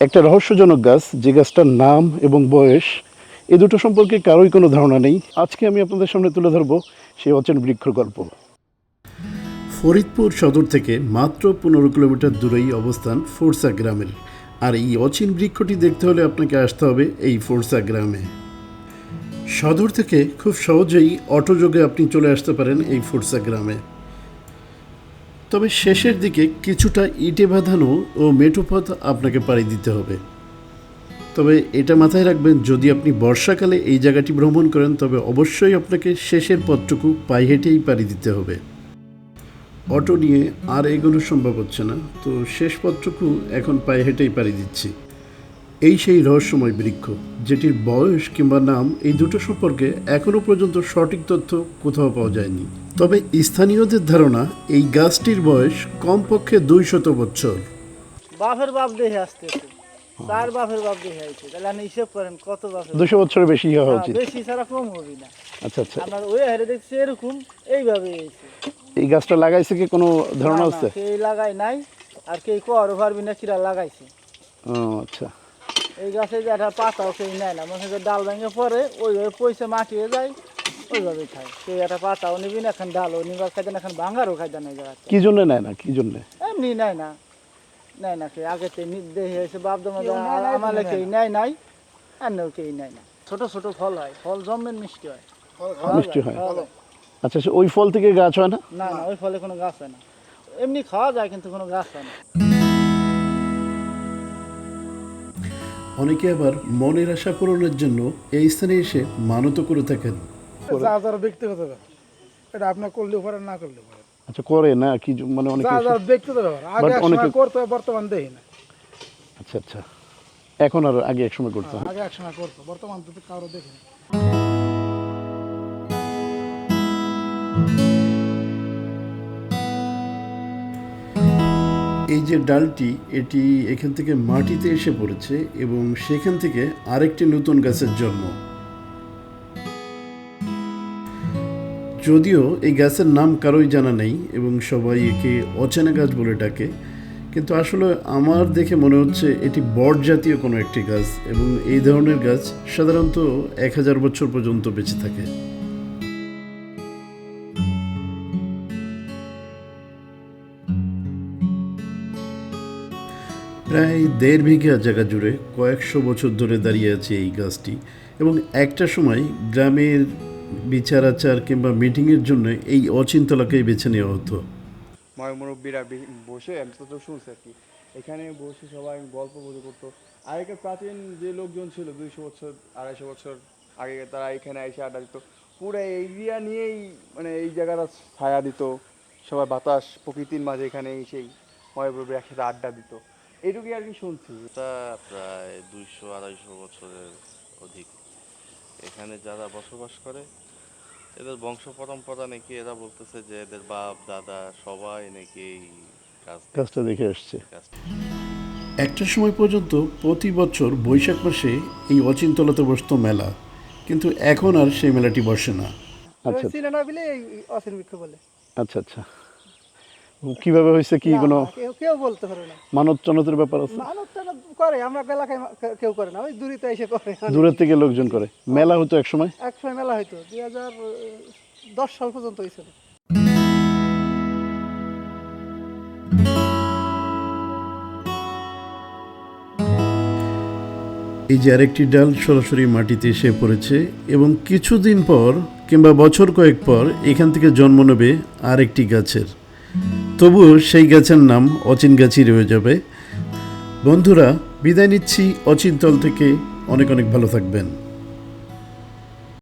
একটা রহস্যজনক গাছ, যে গাছটার নাম এবং বয়স, এ দুটো সম্পর্কে কারোই কোনো ধারণা নেই। আজকে আমি আপনাদের সামনে তুলে ধরবো সেই অচেন বৃক্ষ গল্প। ফরিদপুর সদর থেকে মাত্র পনেরো কিলোমিটার দূরেই অবস্থান ফোরসা গ্রামের। আর এই অচিন বৃক্ষটি দেখতে হলে আপনাকে আসতে হবে এই ফোরসা গ্রামে। সদর থেকে খুব সহজেই অটোযোগে আপনি চলে আসতে পারেন এই ফোরসা গ্রামে। তবে শেষের দিকে কিছুটা ইটে বাঁধানো ও মেঠো পথ আপনাকে পাড়ি দিতে হবে। তবে এটা মাথায় রাখবেন, যদি আপনি বর্ষাকালে এই জায়গাটি ভ্রমণ করেন, তবে অবশ্যই আপনাকে শেষের পথটুকু পায়ে হেঁটেই পাড়ি দিতে হবে। অটো নিয়ে আর এগোনো সম্ভব হচ্ছে না, তো শেষ পথটুকু এখন পায়ে হেঁটেই পাড়ি দিচ্ছি। এই সেই রহস্যময় বৃক্ষ যেটির বয়স কিংবা নাম এই দুটো সম্পর্কে এখনও পর্যন্ত সঠিক তথ্য কোথাও পাওয়া যায়নি। তবে স্থানীয়দের ধারণা এই গাছটির বয়স কমপক্ষে দুই শত বছর বাপের বাপ দেখে আসতেছে। চার বাপের বাপ দেখে আইছে। তাহলে আপনি হিসেব করেন কত বাপের বাপ? দুশো বছরের বেশি হওয়া হ্যাঁ, উচিত। বেশি ছাড়া কম হবে না। আচ্ছা আচ্ছা। আপনার ওই হারে দেখছি এরকম এইভাবে এই গাছটা লাগাইছে কি কোনো ধারণা আছে? কেই লাগাই নাই আর কেই করও পারবি না কিরা লাগাইছে। ও আচ্ছা। এই গাছে যে একটা পাতাও কেই নেয় না। মনে হয় ডাল ভেঙে পরে ওইভাবে পয়সা মাটিয়ে যায় ওইভাবে খায়। কেউ একটা পাতাও নিবি না এখন ডালও নিবার খাইতে না এখন ভাঙারও খাইতে না জায়গা কি জন্য নেয় না? কি জন্য? এমনি নেয় না। নেয় না কে? আগে তে দেখে এসে বাপ দামা আমালে কেই নেয় নাই আর নেও কেই নেয় না। ছোট ছোট ফল হয় ফল জমের মিষ্টি হয়। মিষ্টি হয়। আচ্ছা ওই ফল থেকে গাছ হয় না? না না ওই ফলে কোনো গাছ হয় না। এমনি খাওয়া যায় কিন্তু কোনো গাছ হয় না। অনেকে আবার মনের আশা পূরণের জন্য এই স্থানে এসে মানত করে থাকেন। যা যার ব্যক্তিগত ব্যাপার। এটা আপনার করলেও পারেন না করলেও পারেন। আচ্ছা করে না কি মানে অনেকে যা এসে- যার ব্যক্তিগত ব্যাপার। আগে But এক সময় অনেকে- করতো বর্তমান দেয় না। আচ্ছা আচ্ছা। এখন আর আগে একসময় সময় করতাম আগে একসময় করতো বর্তমান তো কারও দেখি না। এই যে ডালটি এটি এখান থেকে মাটিতে এসে পড়েছে এবং সেখান থেকে আরেকটি নতুন গাছের জন্ম। যদিও এই গাছের নাম কারোই জানা নেই এবং সবাই একে অচেনা গাছ বলে ডাকে কিন্তু আসলে আমার দেখে মনে হচ্ছে এটি বট জাতীয় কোনো একটি গাছ এবং এই ধরনের গাছ সাধারণত এক হাজার বছর পর্যন্ত বেঁচে থাকে। প্রায় দেড় বিঘা জায়গা জুড়ে কয়েকশো বছর ধরে দাঁড়িয়ে আছে এই গাছটি এবং একটা সময় গ্রামের বিচার আচার কিংবা মিটিংয়ের জন্য এই অচিন্তলাকেই বেছে নেওয়া হতো। ময় মুরব্বীরা বসে আমি তো শুনছি আর কি। এখানে বসে সবাই গল্প গুজব করতো। আগেকার প্রাচীন যে লোকজন ছিল, দুইশো বছর, আড়াইশো বছর আগে তারা এখানে এসে আড্ডা দিত। পুরো এরিয়া নিয়েই মানে এই জায়গাটা ছায়া দিত। সবাই বাতাস, প্রকৃতির মাঝে এখানে এসেই ময় মুরব্বী একসাথে আড্ডা দিত। এইটুকুই আর কি শুনছি। এটা প্রায় দুইশো আড়াইশো বছরের অধিক। এখানে যারা বসবাস করে এদের বংশ পরম্পরা নাকি এরা বলতেছে যে এদের বাপ দাদা সবাই নাকি এই কাজ দেখে আসছে। একটা সময় পর্যন্ত প্রতি বছর বৈশাখ মাসে এই অচিন্তলাতে বসত মেলা কিন্তু এখন আর সেই মেলাটি বসে না। আচ্ছা। আচ্ছা আচ্ছা। কীভাবে হয়েছে কি কোনো কেউ কেউ বলতে পারে না। মানত টানতের ব্যাপার আছে? মানুষ টানা করে আমরা এলাকায় কেউ করে না ওই দূরিতে এসে করে। দূরের থেকে লোকজন করে। মেলা হতো এক সময় এক সময় মেলা হয়তো দুই হাজার দশ সাল পর্যন্ত হয়েছিল এই যে আরেকটি ডাল সরাসরি মাটিতে এসে পড়েছে এবং কিছুদিন পর কিংবা বছর কয়েক পর এখান থেকে জন্ম নেবে আরেকটি গাছের। তবুও সেই গাছের নাম অচিন গাছই রয়ে যাবে। বন্ধুরা, বিদায় নিচ্ছি অচিন্তল থেকে। অনেক অনেক ভালো থাকবেন।